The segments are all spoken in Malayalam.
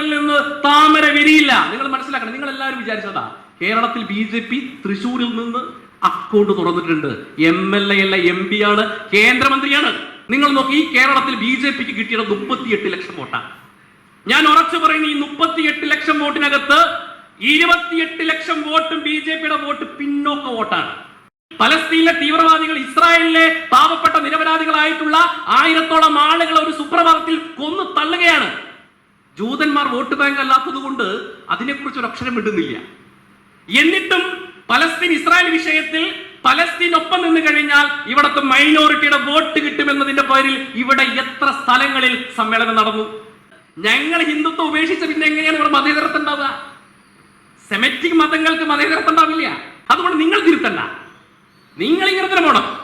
കേരളത്തിൽ നിന്ന് താമര വിരിയില്ല. നിങ്ങൾ മനസ്സിലാക്കണം നിങ്ങൾ എല്ലാവരും വിചാരിച്ചതാ. കേരളത്തിൽ ബി ജെ പി തൃശൂരിൽ നിന്ന് അക്കൗണ്ട് തുറന്നിട്ടുണ്ട്. എം എൽ എ അല്ല എം പി ആണ് കേന്ദ്രമന്ത്രിയാണ്. നിങ്ങൾ നോക്കി ഈ കേരളത്തിൽ ബി ജെ പിക്ക് കിട്ടിയത് മുപ്പത്തിയെട്ട് ലക്ഷം വോട്ടാണ് ഞാൻ ഉറച്ചു പറയുന്നു ഈ മുപ്പത്തിയെട്ട് ലക്ഷം വോട്ടിനകത്ത് ഇരുപത്തിയെട്ട് ലക്ഷം വോട്ടും ബി ജെ പിയുടെ വോട്ട് പിന്നോക്ക വോട്ടാണ്. പലസ്തീനിലെ തീവ്രവാദികൾ ഇസ്രായേലിലെ പാവപ്പെട്ട നിരപരാധികളായിട്ടുള്ള ആയിരത്തോളം ആളുകളെ ഒരു സുപ്രഭാതത്തിൽ കൊന്നു തള്ളുകയാണ്. ജൂതന്മാർ വോട്ട് ബാങ്ക് അല്ലാത്തത് കൊണ്ട് അതിനെക്കുറിച്ച് ഒരു അക്ഷരം വിടുന്നില്ല എന്നിട്ടും പലസ്തീൻ ഇസ്രായേൽ വിഷയത്തിൽ പലസ്തീൻ ഒപ്പം നിന്ന് കഴിഞ്ഞാൽ ഇവിടുത്തെ മൈനോറിറ്റിയുടെ വോട്ട് കിട്ടുമെന്നതിന്റെ പേരിൽ ഇവിടെ എത്ര സ്ഥലങ്ങളിൽ സമ്മേളനം നടന്നു. ഞങ്ങൾ ഹിന്ദുത്വം ഉപേക്ഷിച്ച പിന്നെ എങ്ങനെയാണ് ഇവിടെ മതേതരത്വം ഉണ്ടാവുക? സെമറ്റിക് മതങ്ങൾക്ക് മതേതരത്വം ഉണ്ടാവില്ല. അതുകൊണ്ട് നിങ്ങൾ തിരുത്തണ്ട. നിങ്ങൾ ഇങ്ങനെ തന്നെ പോണം.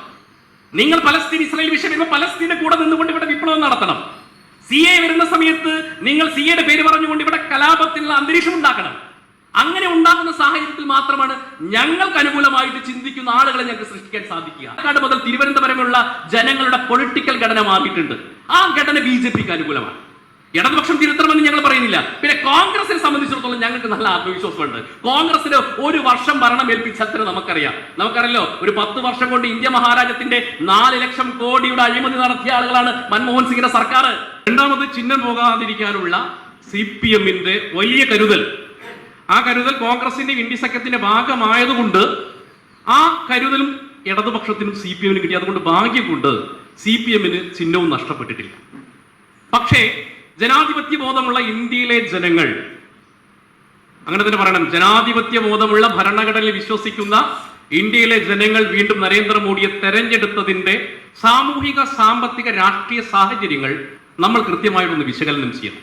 നിങ്ങൾ പലസ്തീൻ ഇസ്രായേൽ വിഷയം പലസ്തീന്റെ കൂടെ നിന്നുകൊണ്ട് ഇവിടെ വിപ്ലവം നടത്തണം. സി എ വരുന്ന സമയത്ത് നിങ്ങൾ സി എയുടെ പേര് പറഞ്ഞുകൊണ്ട് ഇവിടെ കലാപത്തിനുള്ള അന്തരീക്ഷം ഉണ്ടാക്കണം അങ്ങനെ ഉണ്ടാകുന്ന സാഹചര്യത്തിൽ മാത്രമാണ് ഞങ്ങൾക്ക് അനുകൂലമായിട്ട് ചിന്തിക്കുന്ന ആളുകളെ ഞങ്ങൾക്ക് സൃഷ്ടിക്കാൻ സാധിക്കുക. അക്കാട് മുതൽ തിരുവനന്തപുരമുള്ള ജനങ്ങളുടെ പൊളിറ്റിക്കൽ ഘടന മാറിയിട്ടുണ്ട്. ആ ഘടന ബി ജെ പിക്ക് അനുകൂലമാണ്. ഇടതുപക്ഷം തിരുത്തണമെന്ന് ഞങ്ങൾ പറയുന്നില്ല. പിന്നെ കോൺഗ്രസിനെ സംബന്ധിച്ചിടത്തോളം ഞങ്ങൾക്ക് നല്ല ആത്മവിശ്വാസമുണ്ട്. കോൺഗ്രസിന് ഒരു വർഷം ഭരണം ഏൽപ്പിച്ചാൽ നമുക്കറിയാം. നമുക്കറിയല്ലോ ഒരു പത്ത് വർഷം കൊണ്ട് ഇന്ത്യ മഹാരാജ്യത്തിന്റെ നാല് ലക്ഷം കോടിയുടെ അഴിമതി നടത്തിയ ആളുകളാണ് മൻമോഹൻ സിംഗിന്റെ സർക്കാർ. രണ്ടാമത് ചിഹ്നം പോകാതിരിക്കാനുള്ള സി പി എമ്മിന്റെ വലിയ കരുതൽ. ആ കരുതൽ കോൺഗ്രസിന്റെ ഇന്ത്യ സഖ്യത്തിന്റെ ഭാഗമായതുകൊണ്ട് ആ കരുതലും ഇടതുപക്ഷത്തിനും സി പി എമ്മിനും കിട്ടി. അതുകൊണ്ട് ഭാഗ്യം കൊണ്ട് സി പി എമ്മിന് ചിഹ്നവും നഷ്ടപ്പെട്ടിട്ടില്ല. പക്ഷേ ജനാധിപത്യ ബോധമുള്ള ഇന്ത്യയിലെ ജനങ്ങൾ അങ്ങനെ തന്നെ പറയണം ജനാധിപത്യ ബോധമുള്ള ഭരണഘടനയിൽ വിശ്വസിക്കുന്ന ഇന്ത്യയിലെ ജനങ്ങൾ വീണ്ടും നരേന്ദ്രമോദിയെ തെരഞ്ഞെടുത്തതിന്റെ സാമൂഹിക സാമ്പത്തിക രാഷ്ട്രീയ സാഹചര്യങ്ങൾ നമ്മൾ കൃത്യമായിട്ടൊന്ന് വിശകലനം ചെയ്യണം.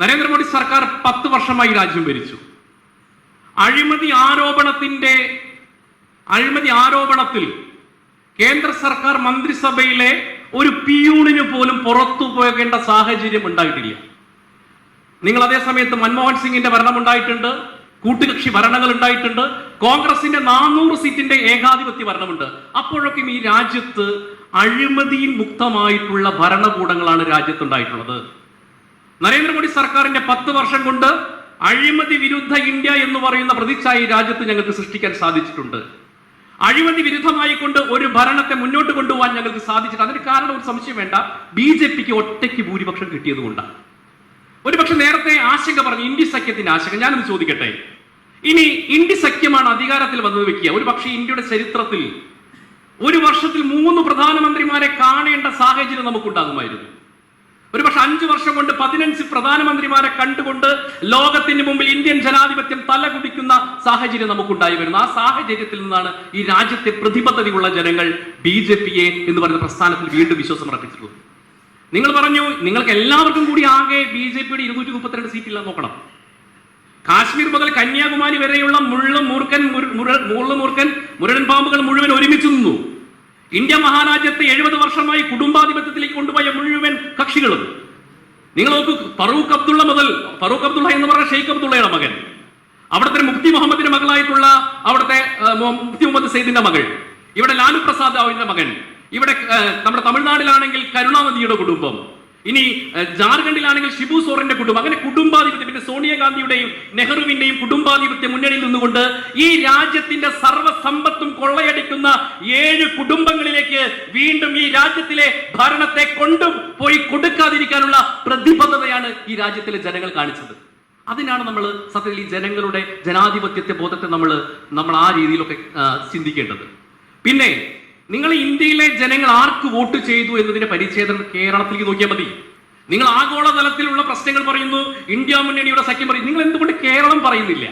നരേന്ദ്രമോദി സർക്കാർ പത്ത് വർഷമായി രാജ്യം ഭരിച്ചു. അഴിമതി ആരോപണത്തിന്റെ അഴിമതി ആരോപണത്തിൽ കേന്ദ്ര സർക്കാർ മന്ത്രിസഭയിലെ ഒരു പിയൂണിന് പോലും പുറത്തു പോകേണ്ട സാഹചര്യം ഉണ്ടായിട്ടില്ല. നിങ്ങൾ അതേ സമയത്ത് മൻമോഹൻ സിംഗിന്റെ ഭരണം ഉണ്ടായിട്ടുണ്ട്. കൂട്ടുകക്ഷി ഭരണങ്ങൾ ഉണ്ടായിട്ടുണ്ട്. കോൺഗ്രസിന്റെ നാനൂറ് സീറ്റിന്റെ ഏകാധിപത്യ ഭരണമുണ്ട്. അപ്പോഴൊക്കെ ഈ രാജ്യത്ത് അഴിമതിയിൽ മുക്തമായിട്ടുള്ള ഭരണകൂടങ്ങളാണ് രാജ്യത്തുണ്ടായിട്ടുള്ളത്. നരേന്ദ്രമോദി സർക്കാരിന്റെ പത്ത് വർഷം കൊണ്ട് അഴിമതി വിരുദ്ധ ഇന്ത്യ എന്ന് പറയുന്ന പ്രതിച്ഛായ രാജ്യത്ത് ഞങ്ങൾക്ക് സൃഷ്ടിക്കാൻ സാധിച്ചിട്ടുണ്ട്. അഴിമതി വിരുദ്ധമായി കൊണ്ട് ഒരു ഭരണത്തെ മുന്നോട്ട് കൊണ്ടുപോകാൻ ഞങ്ങൾക്ക് സാധിച്ചിട്ട് അതിന് കാരണം ഒരു സംശയം വേണ്ട. ബി ജെ പിക്ക് ഒറ്റയ്ക്ക് ഭൂരിപക്ഷം കിട്ടിയത് കൊണ്ടാണ് ഒരു പക്ഷെ നേരത്തെ ആശങ്ക പറഞ്ഞു ഇന്ത്യ സഖ്യത്തിന്റെ ആശങ്ക. ഞാനൊന്ന് ചോദിക്കട്ടെ? ഇനി ഇന്ത്യ സഖ്യമാണ് അധികാരത്തിൽ വന്നത് വെക്കുക. ഒരു പക്ഷേ ഇന്ത്യയുടെ ചരിത്രത്തിൽ ഒരു വർഷത്തിൽ മൂന്ന് പ്രധാനമന്ത്രിമാരെ കാണേണ്ട സാഹചര്യം നമുക്കുണ്ടാകുമായിരുന്നു. ഒരു പക്ഷെ അഞ്ചു വർഷം കൊണ്ട് പതിനഞ്ച് പ്രധാനമന്ത്രിമാരെ കണ്ടുകൊണ്ട് ലോകത്തിന് മുമ്പിൽ ഇന്ത്യൻ ജനാധിപത്യം തലകുടിക്കുന്ന സാഹചര്യം നമുക്കുണ്ടായി വരുന്നു. ആ സാഹചര്യത്തിൽ നിന്നാണ് ഈ രാജ്യത്തെ പ്രതിബദ്ധതയുള്ള ജനങ്ങൾ ബി ജെ പിയെ എന്ന് പറയുന്ന പ്രസ്ഥാനത്തിൽ വീണ്ടും വിശ്വാസം അർപ്പിച്ചിട്ടുള്ളത്. നിങ്ങൾ പറഞ്ഞു നിങ്ങൾക്ക് എല്ലാവർക്കും കൂടി ആകെ ബി ജെ പിയുടെ ഇരുന്നൂറ്റി മുപ്പത്തിരണ്ട് സീറ്റില്ല നോക്കണം. കാശ്മീർ മുതൽ കന്യാകുമാരി വരെയുള്ള മുള്ള മുര- മുള്ളു മൂർഖൻ മുരടൻ പാമ്പുകൾ മുഴുവൻ ഒരുമിച്ച് നിന്നു. ഇന്ത്യ മഹാരാജ്യത്തെ എഴുപത് വർഷമായി കുടുംബാധിപത്യത്തിലേക്ക് കൊണ്ടുപോയ മുഴുവൻ കക്ഷികളും. നിങ്ങൾ നോക്കൂ ഫറൂഖ് അബ്ദുള്ള മുതൽ ഫറൂഖ് അബ്ദുള്ള എന്ന് പറഞ്ഞ ഷെയ്ഖ് അബ്ദുള്ളയുടെ മകൻ. അവിടുത്തെ മുക്തി മുഹമ്മദിന്റെ മകളായിട്ടുള്ള അവിടുത്തെ മുക്തി മുഹമ്മദ് സെയ്ദിന്റെ മകൾ. ഇവിടെ ലാലു പ്രസാദ് റാവുവിന്റെ മകൻ. ഇവിടെ നമ്മുടെ തമിഴ്നാട്ടിലാണെങ്കിൽ കരുണാനിധിയുടെ കുടുംബം. ഇനി ജാർഖണ്ഡിലാണെങ്കിൽ ഷിബു സോറിന്റെ കുടുംബം. അങ്ങനെ പിന്നെ സോണിയാഗാന്ധിയുടെയും നെഹ്റുവിന്റെയും കുടുംബാധിപത്യ മുന്നണിയിൽ നിന്നുകൊണ്ട് ഈ രാജ്യത്തിന്റെ സർവസമ്പത്തും കൊള്ളയടിക്കുന്ന ഏഴ് കുടുംബങ്ങളിലേക്ക് വീണ്ടും ഈ രാജ്യത്തിലെ ഭരണത്തെ കൊണ്ടും പോയി കൊടുക്കാതിരിക്കാനുള്ള പ്രതിബദ്ധതയാണ് ഈ രാജ്യത്തിലെ ജനങ്ങൾ കാണിച്ചത്. അതിനാണ് നമ്മൾ സത്യത്തിൽ ഈ ജനങ്ങളുടെ ജനാധിപത്യത്തെ ബോധത്തെ നമ്മൾ നമ്മൾ ആ രീതിയിലൊക്കെ ചിന്തിക്കേണ്ടത്. പിന്നെ നിങ്ങൾ ഇന്ത്യയിലെ ജനങ്ങൾ ആർക്ക് വോട്ട് ചെയ്തു എന്നതിന്റെ പരിച്ഛേദം കേരളത്തിലേക്ക് നോക്കിയാൽ മതി. നിങ്ങൾ ആഗോളതലത്തിലുള്ള പ്രശ്നങ്ങൾ പറയുന്നു ഇന്ത്യ മുന്നണിയുടെ സഖ്യം പറയും. നിങ്ങൾ എന്തുകൊണ്ട് കേരളം പറയുന്നില്ല?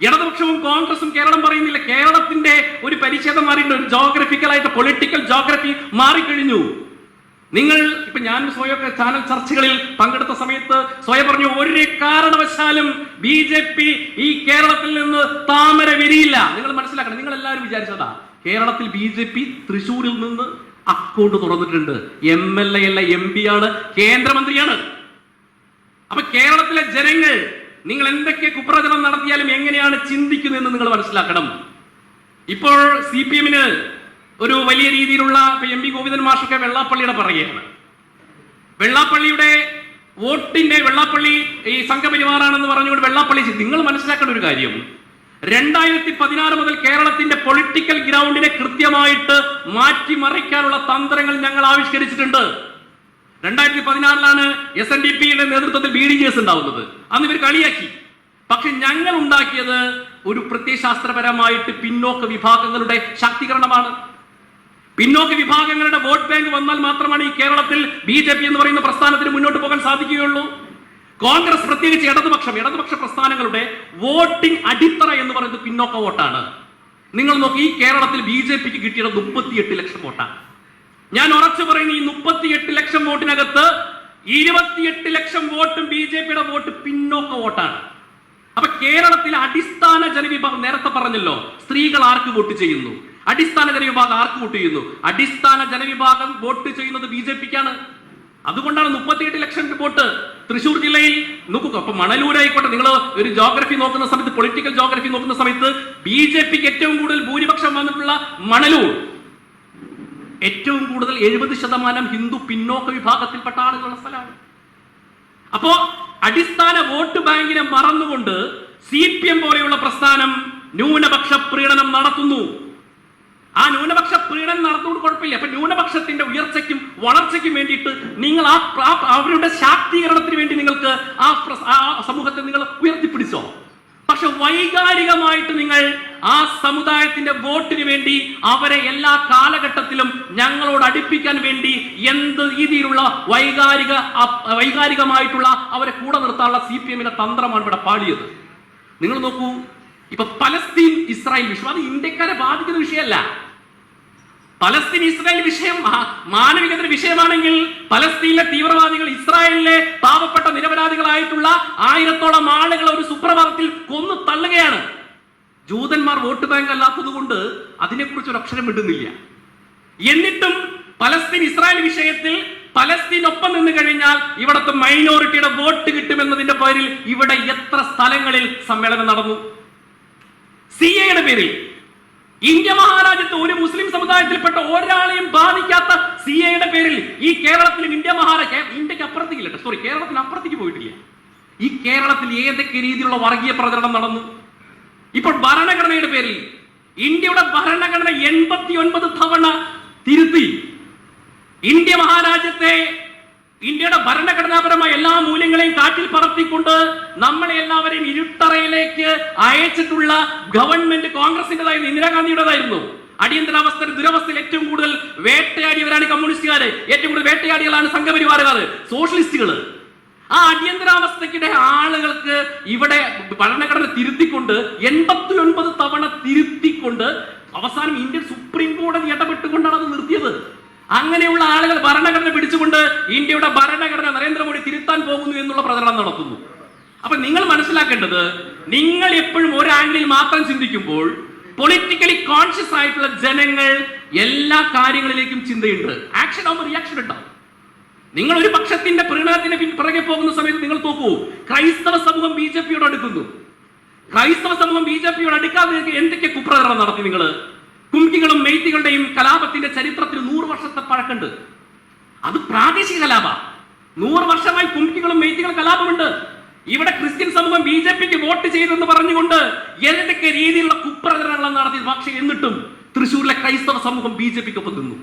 ഇടതുപക്ഷവും കോൺഗ്രസും കേരളം പറയുന്നില്ല. കേരളത്തിന്റെ ഒരു പരിച്ഛേദം മാറിയിട്ടുണ്ട്. ഒരു ജോഗ്രഫിക്കലായിട്ട് പൊളിറ്റിക്കൽ ജോഗ്രഫി മാറിക്കഴിഞ്ഞു. നിങ്ങൾ ഇപ്പൊ ഞാൻ സ്വയൊക്കെ ചാനൽ ചർച്ചകളിൽ പങ്കെടുത്ത സമയത്ത് സ്വയം പറഞ്ഞു ഒരേ കാരണവശാലും ബി ജെ പി ഈ കേരളത്തിൽ നിന്ന് താമര വിരിയില്ല നിങ്ങൾ മനസ്സിലാക്കണം. നിങ്ങൾ എല്ലാവരും വിചാരിച്ചതാ കേരളത്തിൽ ബി ജെ പി തൃശൂരിൽ നിന്ന് അക്കൗണ്ട് തുറന്നിട്ടുണ്ട്. എം എൽ എ അല്ല എം പി ആണ് കേന്ദ്രമന്ത്രിയാണ്. അപ്പൊ കേരളത്തിലെ ജനങ്ങൾ നിങ്ങൾ എന്തൊക്കെ കുപ്രചനം നടത്തിയാലും എങ്ങനെയാണ് ചിന്തിക്കുന്നതെന്ന് നിങ്ങൾ മനസ്സിലാക്കണം. ഇപ്പോൾ സി പി എമ്മിന് ഒരു വലിയ രീതിയിലുള്ള എം പി ഗോവിന്ദൻ മാഷൊക്കെ വെള്ളാപ്പള്ളിയുടെ പറയുകയാണ്. വെള്ളാപ്പള്ളിയുടെ വോട്ടിന്റെ വെള്ളാപ്പള്ളി ഈ സംഘപരിവാറാണെന്ന് പറഞ്ഞുകൊണ്ട് വെള്ളാപ്പള്ളി നിങ്ങൾ മനസ്സിലാക്കേണ്ട ഒരു കാര്യം രണ്ടായിരത്തി പതിനാറ് മുതൽ കേരളത്തിന്റെ പൊളിറ്റിക്കൽ ഗ്രൗണ്ടിനെ കൃത്യമായിട്ട് മാറ്റിമറിക്കാനുള്ള തന്ത്രങ്ങൾ ഞങ്ങൾ ആവിഷ്കരിച്ചിട്ടുണ്ട്. രണ്ടായിരത്തി പതിനാറിലാണ് എസ് എൻ ഡി പിയുടെ നേതൃത്വത്തിൽ ബി ഡി ജി എസ് ഉണ്ടാവുന്നത്. അന്ന് ഇവർ കളിയാക്കി. പക്ഷെ ഞങ്ങൾ ഉണ്ടാക്കിയത് ഒരു പ്രത്യയശാസ്ത്രപരമായിട്ട് പിന്നോക്ക വിഭാഗങ്ങളുടെ ശാക്തീകരണമാണ്. പിന്നോക്ക വിഭാഗങ്ങളുടെ വോട്ട് ബാങ്ക് വന്നാൽ മാത്രമാണ് ഈ കേരളത്തിൽ ബി ജെ പി എന്ന് പറയുന്ന പ്രസ്ഥാനത്തിന് മുന്നോട്ട് പോകാൻ സാധിക്കുകയുള്ളൂ. കോൺഗ്രസ് പ്രത്യേകിച്ച് ഇടതുപക്ഷം ഇടതുപക്ഷ പ്രസ്ഥാനങ്ങളുടെ വോട്ടിംഗ് അടിത്തറ എന്ന് പറയുന്നത് പിന്നോക്ക വോട്ടാണ്. നിങ്ങൾ നോക്കി ഈ കേരളത്തിൽ ബി ജെ പിക്ക് കിട്ടിയത് മുപ്പത്തിയെട്ട് ലക്ഷം വോട്ടാണ്. ഞാൻ ഉറച്ചു പറയുന്നു ഈ മുപ്പത്തിയെട്ട് ലക്ഷം വോട്ടിനകത്ത് ഇരുപത്തിയെട്ട് ലക്ഷം വോട്ടും ബി ജെ പിയുടെ വോട്ട് പിന്നോക്ക വോട്ടാണ്. അപ്പൊ കേരളത്തിലെ അടിസ്ഥാന ജനവിഭാഗം നേരത്തെ പറഞ്ഞല്ലോ സ്ത്രീകൾ ആർക്ക് വോട്ട് ചെയ്യുന്നു? അടിസ്ഥാന ജനവിഭാഗം ആർക്ക് വോട്ട് ചെയ്യുന്നു? അടിസ്ഥാന ജനവിഭാഗം വോട്ട് ചെയ്യുന്നത് ബി ജെ പിക്കാണ്. അതുകൊണ്ടാണ് മുപ്പത്തിയെട്ട് ലക്ഷം വോട്ട് തൃശ്ശൂർ ജില്ലയിൽ നോക്കുക. അപ്പൊ മണലൂരായിക്കോട്ടെ നിങ്ങൾ ഒരു ജോഗ്രഫി നോക്കുന്ന സമയത്ത് പൊളിറ്റിക്കൽ ജോഗ്രഫി നോക്കുന്ന സമയത്ത് ബി ജെ പിക്ക് ഏറ്റവും കൂടുതൽ ഭൂരിപക്ഷം വന്നിട്ടുള്ള മണലൂർ. ഏറ്റവും കൂടുതൽ എഴുപത് ശതമാനം ഹിന്ദു പിന്നോക്ക വിഭാഗത്തിൽപ്പെട്ട ആളുകളുള്ള സ്ഥലമാണ്. അപ്പോ അടിസ്ഥാന വോട്ട് ബാങ്കിനെ മറന്നുകൊണ്ട് സി പി എം പോലെയുള്ള പ്രസ്ഥാനം ന്യൂനപക്ഷ പ്രീണനം നടത്തുന്നു. ആ ന്യൂനപക്ഷ പീഡനം നടന്നുകൊണ്ട് കുഴപ്പമില്ല. അപ്പൊ ന്യൂനപക്ഷത്തിന്റെ ഉയർച്ചയ്ക്കും വളർച്ചയ്ക്കും വേണ്ടിയിട്ട് നിങ്ങൾ ആ അവരുടെ ശാക്തീകരണത്തിന് വേണ്ടി നിങ്ങൾക്ക് ആ സമൂഹത്തെ നിങ്ങൾ ഉയർത്തിപ്പിടിച്ചോ? പക്ഷെ വൈകാരികമായിട്ട് നിങ്ങൾ ആ സമുദായത്തിന്റെ വോട്ടിന് വേണ്ടി അവരെ എല്ലാ കാലഘട്ടത്തിലും ഞങ്ങളോട് അടുപ്പിക്കാൻ വേണ്ടി എന്ത് രീതിയിലുള്ള വൈകാരിക വൈകാരികമായിട്ടുള്ള അവരെ കൂടെ നിർത്താനുള്ള സി പി എമ്മിന്റെ തന്ത്രമാണ് ഇവിടെ പാടിയത് നിങ്ങൾ നോക്കൂ ഇപ്പൊ പലസ്തീൻ ഇസ്രായേൽ വിഷയം അത് ഇന്ത്യക്കാരെ ബാധിക്കുന്ന വിഷയമല്ല. പലസ്തീൻ ഇസ്രായേൽ വിഷയം മാനവികത മാനവികതയുടെ വിഷയമാണെങ്കിൽ പലസ്തീനിലെ തീവ്രവാദികൾ ഇസ്രായേലിലെ പാവപ്പെട്ട നിരപരാധികളായിട്ടുള്ള ആയിരത്തോളം ആളുകൾ ഒരു സുപ്രഭാതത്തിൽ കൊന്നു തള്ളുകയാണ്. ജൂതന്മാർ വോട്ട് ബാങ്ക് അല്ലാത്തത് കൊണ്ട് അതിനെക്കുറിച്ച് ഒരു അക്ഷരം വിടുന്നില്ല എന്നിട്ടും പലസ്തീൻ ഇസ്രായേൽ വിഷയത്തിൽ പലസ്തീൻ ഒപ്പം നിന്ന് കഴിഞ്ഞാൽ ഇവിടുത്തെ മൈനോറിറ്റിയുടെ വോട്ട് കിട്ടുമെന്നതിന്റെ പേരിൽ ഇവിടെ എത്ര സ്ഥലങ്ങളിൽ സമ്മേളനം നടന്നു? സി എയുടെ പേരിൽ. ഇന്ത്യ മഹാരാജ്യത്ത് ഒരു മുസ്ലിം സമുദായത്തിൽപ്പെട്ട ഒരാളെയും ബാധിക്കാത്ത സി എയുടെ പേരിൽ ഈ കേരളത്തിലും ഇന്ത്യ മഹാരാജ് ഇന്ത്യയ്ക്ക് അപ്പുറത്തേക്കില്ല സോറി കേരളത്തിന് അപ്പുറത്തേക്ക് പോയിട്ടില്ല. ഈ കേരളത്തിൽ ഏതൊക്കെ രീതിയിലുള്ള വർഗീയ പ്രചരണം നടന്നു? ഇപ്പോൾ ഭരണഘടനയുടെ പേരിൽ ഇന്ത്യയുടെ ഭരണഘടന എൺപത്തി ഒൻപത് തവണ തിരുത്തി. ഇന്ത്യ മഹാരാജ്യത്തെ ഇന്ത്യയുടെ ഭരണഘടനാപരമായ എല്ലാ മൂല്യങ്ങളെയും കാറ്റിൽ പറത്തിക്കൊണ്ട് നമ്മളെ എല്ലാവരെയും ഇരുട്ടറയിലേക്ക് അയച്ചിട്ടുള്ള ഗവൺമെന്റ് കോൺഗ്രസിന്റേതായിരുന്നു ഇന്ദിരാഗാന്ധിയുടേതായിരുന്നു. അടിയന്തരാവസ്ഥ ദുരവസ്ഥയിൽ ഏറ്റവും കൂടുതൽ വേട്ടയാടിയവരാണ് കമ്മ്യൂണിസ്റ്റുകാര്. ഏറ്റവും കൂടുതൽ വേട്ടയാടികളാണ് സംഘപരിവാറുകാർ സോഷ്യലിസ്റ്റുകൾ ആ അടിയന്തരാവസ്ഥയ്ക്കിടെ ആളുകൾക്ക് ഇവിടെ ഭരണഘടന തിരുത്തിക്കൊണ്ട് എൺപത്തി ഒൻപത് തവണ തിരുത്തിക്കൊണ്ട് അവസാനം ഇന്ത്യൻ സുപ്രീം കോടതി ഇടപെട്ടുകൊണ്ടാണ് അത് നിർത്തിയത്. അങ്ങനെയുള്ള ആളുകൾ ഭരണഘടന പിടിച്ചുകൊണ്ട് ഇന്ത്യയുടെ ഭരണഘടന നരേന്ദ്രമോദി തിരുത്താൻ പോകുന്നു എന്നുള്ള പ്രചരണം നടത്തുന്നു അപ്പൊ നിങ്ങൾ മനസ്സിലാക്കേണ്ടത് നിങ്ങൾ എപ്പോഴും ഒരു ആംഗിളിൽ മാത്രം ചിന്തിക്കുമ്പോൾ പൊളിറ്റിക്കലി കോൺഷ്യസ് ആയിട്ടുള്ള ജനങ്ങൾ എല്ലാ കാര്യങ്ങളിലേക്കും ചിന്തയുണ്ട്. ആക്ഷൻ ആവുമ്പോൾ റിയാക്ഷൻ ഉണ്ടാവും. നിങ്ങൾ ഒരു പക്ഷത്തിന്റെ പ്രീണനത്തിന് പിൻ- പിറകെ പോകുന്ന സമയത്ത് നിങ്ങൾ നോക്കൂ ക്രൈസ്തവ സമൂഹം ബി ജെ പിയോട് അടുക്കുന്നു. ക്രൈസ്തവ സമൂഹം ബി ജെ പിയോട് അടുക്കാതെ എന്തൊക്കെ കുപ്രചരണം നടത്തി നിങ്ങൾ? കുംകികളും മെയ്ത്തികളുടെയും കലാപത്തിന്റെ ചരിത്രത്തിൽ നൂറ് വർഷത്തെ പഴക്കുണ്ട് അത് പ്രാദേശിക കലാപ. നൂറ് വർഷമായി കുംകികളും മെയ്ത്തികളും കലാപമുണ്ട്. ഇവിടെ ക്രിസ്ത്യൻ സമൂഹം ബി ജെ പിക്ക് വോട്ട് ചെയ്തെന്ന് പറഞ്ഞുകൊണ്ട് ഏതൊക്കെ രീതിയിലുള്ള കുപ്രചരണങ്ങൾ നടത്തി. പക്ഷേ എന്നിട്ടും തൃശ്ശൂരിലെ ക്രൈസ്തവ സമൂഹം ബി ജെ പിക്ക് ഒപ്പം നിന്നു.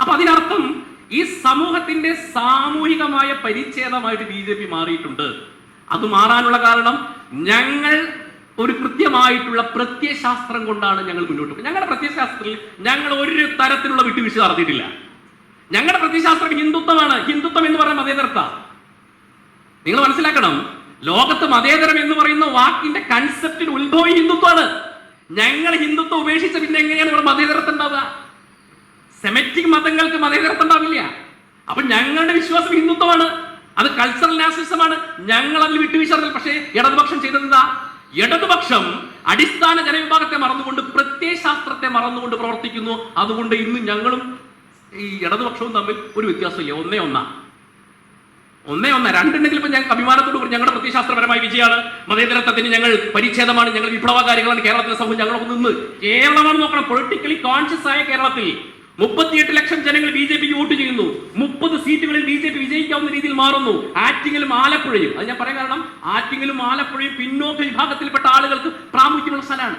അപ്പൊ അതിനർത്ഥം ഈ സമൂഹത്തിന്റെ സാമൂഹികമായ പരിച്ഛേദമായിട്ട് ബി ജെ പി മാറിയിട്ടുണ്ട്. അത് മാറാനുള്ള കാരണം ഞങ്ങൾ ഒരു കൃത്യമായിട്ടുള്ള പ്രത്യയശാസ്ത്രം കൊണ്ടാണ് ഞങ്ങൾ മുന്നോട്ട് പോകുന്നത് ഞങ്ങളുടെ പ്രത്യയശാസ്ത്രത്തിൽ ഞങ്ങൾ ഒരു തരത്തിലുള്ള വിട്ടുവീഴ്ച നടത്തിയിട്ടില്ല. ഞങ്ങളുടെ പ്രത്യയശാസ്ത്രം ഹിന്ദുത്വമാണ്. ഹിന്ദുത്വം എന്ന് പറയുന്ന മതേതരത്ത. നിങ്ങൾ മനസ്സിലാക്കണം ലോകത്ത് മതേതരം എന്ന് പറയുന്ന വാക്കിന്റെ കൺസെപ്റ്റിന് ഉത്ഭവം ഹിന്ദുത്വമാണ്. ഞങ്ങൾ ഹിന്ദുത്വം ഉപേക്ഷിച്ച പിന്നെ എങ്ങനെയാണ് ഇവിടെ മതേതരത്വം ഉണ്ടാവുക? സെമറ്റിക് മതങ്ങൾക്ക് മതേതരത്വം ഉണ്ടാവില്ല. അപ്പൊ ഞങ്ങളുടെ വിശ്വാസം ഹിന്ദുത്വമാണ്. അത് കൾച്ചറൽ നാഷണലിസമാണ് ഞങ്ങൾ അതിൽ വിട്ടുവീഴ്ച പക്ഷേ ഇടതുപക്ഷം ചെയ്തത് എന്താ? ഇടതുപക്ഷം അടിസ്ഥാന ജനവിഭാഗത്തെ മറന്നുകൊണ്ട് പ്രത്യയശാസ്ത്രത്തെ മറന്നുകൊണ്ട് പ്രവർത്തിക്കുന്നു. അതുകൊണ്ട് ഇന്ന് ഞങ്ങളും ഈ ഇടതുപക്ഷവും തമ്മിൽ ഒരു വ്യത്യാസമില്ല. ഒന്നേ ഒന്നാ. ഒന്നേ ഒന്ന. രണ്ടുണ്ടെങ്കിൽ ഇപ്പൊ ഞങ്ങൾക്ക് അഭിമാനത്തോട് കൂടി ഞങ്ങളുടെ പ്രത്യയശാസ്ത്രപരമായ വിജയമാണ്. മതേതരത്വത്തിന് ഞങ്ങൾ പരിച്ഛേദമാണ്. ഞങ്ങൾ വിപ്ലവകാരികളാണ് കേരളത്തിലെ സമൂഹം. ഞങ്ങളൊക്കെ നിന്ന് കേരളമാണ് നോക്കണം. പൊളിറ്റിക്കലി കോൺഷ്യസ് ആയ കേരളത്തിൽ മുപ്പത്തിയെട്ട് ലക്ഷം ജനങ്ങൾ ബി ജെ പിക്ക് വോട്ട് ചെയ്യുന്നു. മുപ്പത് സീറ്റുകളിൽ ബി ജെ പി വിജയിക്കാവുന്ന രീതിയിൽ മാറുന്നു. ആറ്റിങ്ങലും ആലപ്പുഴയും. അത് ഞാൻ പറയാൻ കാരണം ആറ്റിങ്ങലും ആലപ്പുഴയും പിന്നോക്ക വിഭാഗത്തിൽപ്പെട്ട ആളുകൾക്ക് പ്രാമുഖ്യമുള്ള സ്ഥലമാണ്.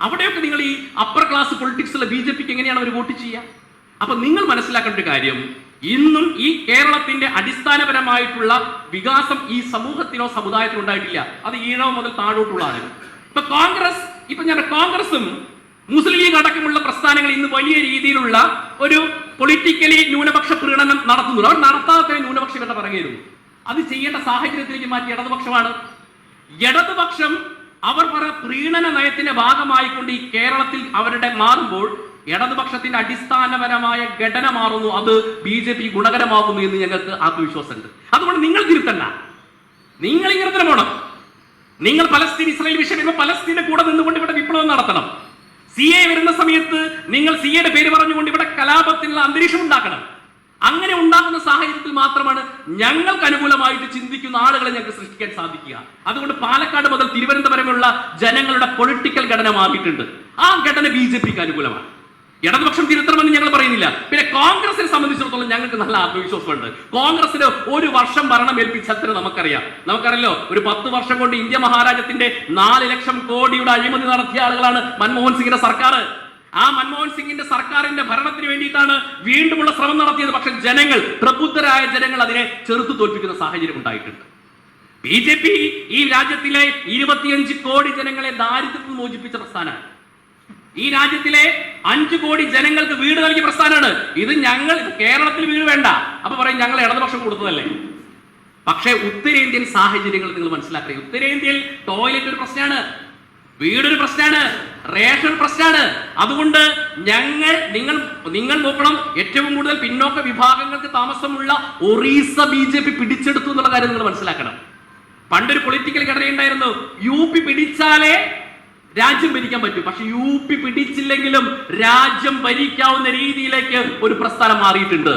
അവിടെയൊക്കെ നിങ്ങൾ ഈ അപ്പർ ക്ലാസ് പൊളിറ്റിക്സിലെ ബി ജെ പിക്ക് എങ്ങനെയാണ് അവർ വോട്ട് ചെയ്യുക? അപ്പൊ നിങ്ങൾ മനസ്സിലാക്കേണ്ട ഒരു കാര്യം ഇന്നും ഈ കേരളത്തിന്റെ അടിസ്ഥാനപരമായിട്ടുള്ള വികാസം ഈ സമൂഹത്തിനോ സമുദായത്തിനോ ഉണ്ടായിട്ടില്ല. അത് ഈഴവ മുതൽ താഴോട്ടുള്ള ആളുകൾ. ഇപ്പൊ കോൺഗ്രസ് ഇപ്പൊ ഞാൻ കോൺഗ്രസും മുസ്ലിം ലീഗ് അടക്കമുള്ള പ്രസ്ഥാനങ്ങൾ ഇന്ന് വലിയ രീതിയിലുള്ള ഒരു പൊളിറ്റിക്കലി ന്യൂനപക്ഷ പ്രീണനം നടത്തുന്നു അവർ നടത്താത്ത ന്യൂനപക്ഷം ഇവരുടെ പറയുന്നു അത് ചെയ്യേണ്ട സാഹചര്യത്തിലേക്ക് മാറ്റി ഇടതുപക്ഷമാണ്. ഇടതുപക്ഷം അവർ പറ പ്രീണന നയത്തിന്റെ ഭാഗമായിക്കൊണ്ട് ഈ കേരളത്തിൽ അവരുടെ മാറുമ്പോൾ ഇടതുപക്ഷത്തിന്റെ അടിസ്ഥാനപരമായ ഘടന മാറുന്നു. അത് ബി ജെ പി ഗുണകരമാകുന്നു എന്ന് ഞങ്ങൾക്ക് ആത്മവിശ്വാസമുണ്ട്. അതുകൊണ്ട് നിങ്ങൾ തിരുത്തണ്ട. നിങ്ങൾ ഇങ്ങനെ പോണം. നിങ്ങൾ പലസ്തീൻ ഇസ്രായേൽ വിഷയം പലസ്തീനെ കൂടെ നിന്നുകൊണ്ട് ഇവിടെ വിപ്ലവം നടത്തണം. സി എ വരുന്ന സമയത്ത് നിങ്ങൾ സി എയുടെ പേര് പറഞ്ഞുകൊണ്ട് ഇവിടെ കലാപത്തിനുള്ള അന്തരീക്ഷം ഉണ്ടാക്കണം. അങ്ങനെ ഉണ്ടാകുന്ന സാഹചര്യത്തിൽ മാത്രമാണ് ഞങ്ങൾക്ക് അനുകൂലമായിട്ട് ചിന്തിക്കുന്ന ആളുകളെ ഞങ്ങൾക്ക് സൃഷ്ടിക്കാൻ സാധിക്കുക. അതുകൊണ്ട് പാലക്കാട് മുതൽ തിരുവനന്തപുരമുള്ള ജനങ്ങളുടെ പൊളിറ്റിക്കൽ ഘടന മാറിയിട്ടുണ്ട് ആ ഘടന ബി ജെ പിക്ക് അനുകൂലമാണ്. ഇടതുപക്ഷം തിരുത്തണമെന്ന് ഞങ്ങൾ പറയുന്നില്ല. പിന്നെ കോൺഗ്രസിനെ സംബന്ധിച്ചിടത്തോളം ഞങ്ങൾക്ക് നല്ല ആത്മവിശ്വാസമുണ്ട്. കോൺഗ്രസിന് ഒരു വർഷം ഭരണം ഏൽപ്പിച്ചത്ര നമുക്കറിയാം. നമുക്കറിയല്ലോ ഒരു പത്ത് വർഷം കൊണ്ട് ഇന്ത്യ മഹാരാജ്യത്തിന്റെ നാല് ലക്ഷം കോടിയുടെ അഴിമതി നടത്തിയ ആളുകളാണ് മൻമോഹൻ സിംഗിന്റെ സർക്കാർ. ആ മൻമോഹൻ സിംഗിന്റെ സർക്കാരിന്റെ ഭരണത്തിന് വേണ്ടിയിട്ടാണ് വീണ്ടുമുള്ള ശ്രമം നടത്തിയത്. പക്ഷെ ജനങ്ങൾ പ്രബുദ്ധരായ ജനങ്ങൾ അതിനെ ചെറുത്തു തോൽപ്പിക്കുന്ന സാഹചര്യം ഉണ്ടായിട്ടുണ്ട്. ബി ജെ പി ഈ രാജ്യത്തിലെ ഇരുപത്തിയഞ്ച് കോടി ജനങ്ങളെ ദാരിദ്ര്യത്തിൽ മോചിപ്പിച്ച പ്രസ്ഥാനമാണ്. ഈ രാജ്യത്തിലെ അഞ്ചു കോടി ജനങ്ങൾക്ക് വീട് നൽകിയ പ്രസ്ഥാനമാണ്. ഇത് ഞങ്ങൾ കേരളത്തിൽ വീട് വേണ്ട. അപ്പൊ പറയും ഞങ്ങൾ ഇടതുപക്ഷം കൊടുത്തതല്ലേ? പക്ഷേ ഉത്തരേന്ത്യൻ സാഹചര്യങ്ങൾ നിങ്ങൾ മനസ്സിലാക്കുക ഉത്തരേന്ത്യയിൽ ടോയ്ലറ്റ് ഒരു പ്രശ്നമാണ് വീടൊരു പ്രശ്നമാണ് റേഷൻ പ്രശ്നമാണ്. അതുകൊണ്ട് ഞങ്ങൾ നിങ്ങൾ നിങ്ങൾ നോക്കണം ഏറ്റവും കൂടുതൽ പിന്നോക്ക വിഭാഗങ്ങൾക്ക് താമസമുള്ള ഒറീസ ബി ജെ പി പിടിച്ചെടുത്തു എന്നുള്ള കാര്യം നിങ്ങൾ മനസ്സിലാക്കണം. പണ്ടൊരു പൊളിറ്റിക്കൽ ഘടനയുണ്ടായിരുന്നു. യു പി പിടിച്ചാലേ രാജ്യം ഭരിക്കാൻ പറ്റും. പക്ഷെ യു പി പിടിച്ചില്ലെങ്കിലും രാജ്യം ഭരിക്കാവുന്ന രീതിയിലേക്ക് ഒരു പ്രസ്ഥാനം മാറിയിട്ടുണ്ട്.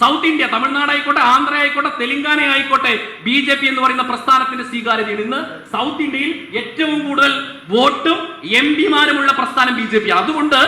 സൗത്ത് ഇന്ത്യ തമിഴ്നാട് ആയിക്കോട്ടെ ആന്ധ്ര ആയിക്കോട്ടെ തെലങ്കാന ആയിക്കോട്ടെ ബി ജെ പി എന്ന് പറയുന്ന പ്രസ്ഥാനത്തിന്റെ സ്വീകാര്യതയിൽ ഇന്ന് സൗത്ത് ഇന്ത്യയിൽ ഏറ്റവും കൂടുതൽ വോട്ടും എം പിമാരുമുള്ള പ്രസ്ഥാനം ബി ജെ പി. അതുകൊണ്ട്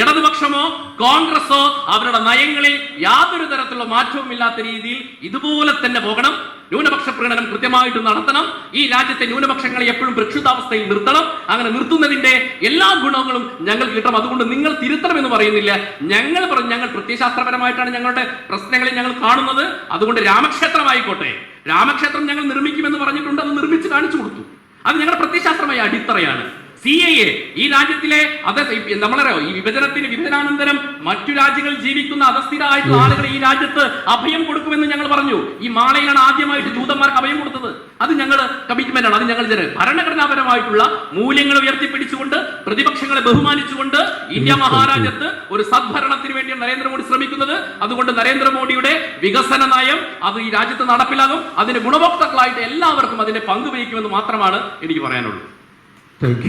ഇടതുപക്ഷമോ കോൺഗ്രസോ അവരുടെ നയങ്ങളിൽ യാതൊരു തരത്തിലുള്ള മാറ്റവും ഇല്ലാത്ത രീതിയിൽ ഇതുപോലെ തന്നെ പോകണം. ന്യൂനപക്ഷ പ്രകടനം കൃത്യമായിട്ട് നടത്തണം. ഈ രാജ്യത്തെ ന്യൂനപക്ഷങ്ങളെ എപ്പോഴും പ്രക്ഷുതാവസ്ഥയിൽ നിർത്തണം. അങ്ങനെ നിർത്തുന്നതിന്റെ എല്ലാ ഗുണങ്ങളും ഞങ്ങൾ കിട്ടണം. അതുകൊണ്ട് നിങ്ങൾ തിരുത്തണം എന്ന് പറയുന്നില്ല. ഞങ്ങൾ പറഞ്ഞു ഞങ്ങൾ പ്രത്യയശാസ്ത്രപരമായിട്ടാണ് ഞങ്ങളുടെ പ്രശ്നങ്ങളെ ഞങ്ങൾ കാണുന്നത്. അതുകൊണ്ട് രാമക്ഷേത്രമായിക്കോട്ടെ. രാമക്ഷേത്രം ഞങ്ങൾ നിർമ്മിക്കുമെന്ന് പറഞ്ഞിട്ടുണ്ട്. അത് നിർമ്മിച്ച് കാണിച്ചു കൊടുത്തു. അത് ഞങ്ങളുടെ പ്രത്യയശാസ്ത്രമായ അടിത്തറയാണ്. C A A. ഈ രാജ്യത്തിലെ അത് നമ്മളറിയോ ഈ വിഭജനത്തിന് വിഭജനാനന്തരം മറ്റു രാജ്യങ്ങളിൽ ജീവിക്കുന്ന അധസ്ഥിരായിട്ടുള്ള ആളുകൾ ഈ രാജ്യത്ത് അഭയം കൊടുക്കുമെന്ന് ഞങ്ങൾ പറഞ്ഞു. ഈ മാളയിലാണ് ആദ്യമായിട്ട് ജൂതന്മാർക്ക് അഭയം കൊടുത്തത്. അത് ഞങ്ങൾ കമ്മിറ്റ്മെന്റ് ആണ്. അത് ഞങ്ങൾ ഭരണഘടനാപരമായിട്ടുള്ള മൂല്യങ്ങൾ ഉയർത്തിപ്പിടിച്ചുകൊണ്ട് പ്രതിപക്ഷങ്ങളെ ബഹുമാനിച്ചുകൊണ്ട് ഇന്ത്യ മഹാരാജ്യത്ത് ഒരു സദ്ഭരണത്തിന് വേണ്ടിയാണ് നരേന്ദ്രമോദി ശ്രമിക്കുന്നത്. അതുകൊണ്ട് നരേന്ദ്രമോദിയുടെ വികസന നയം അത് ഈ രാജ്യത്ത് നടപ്പിലാകും. അതിന് ഗുണഭോക്താക്കളായിട്ട് എല്ലാവർക്കും അതിന്റെ പങ്കുവഹിക്കുമെന്ന് മാത്രമാണ് എനിക്ക് പറയാനുള്ളത് താങ്ക് യു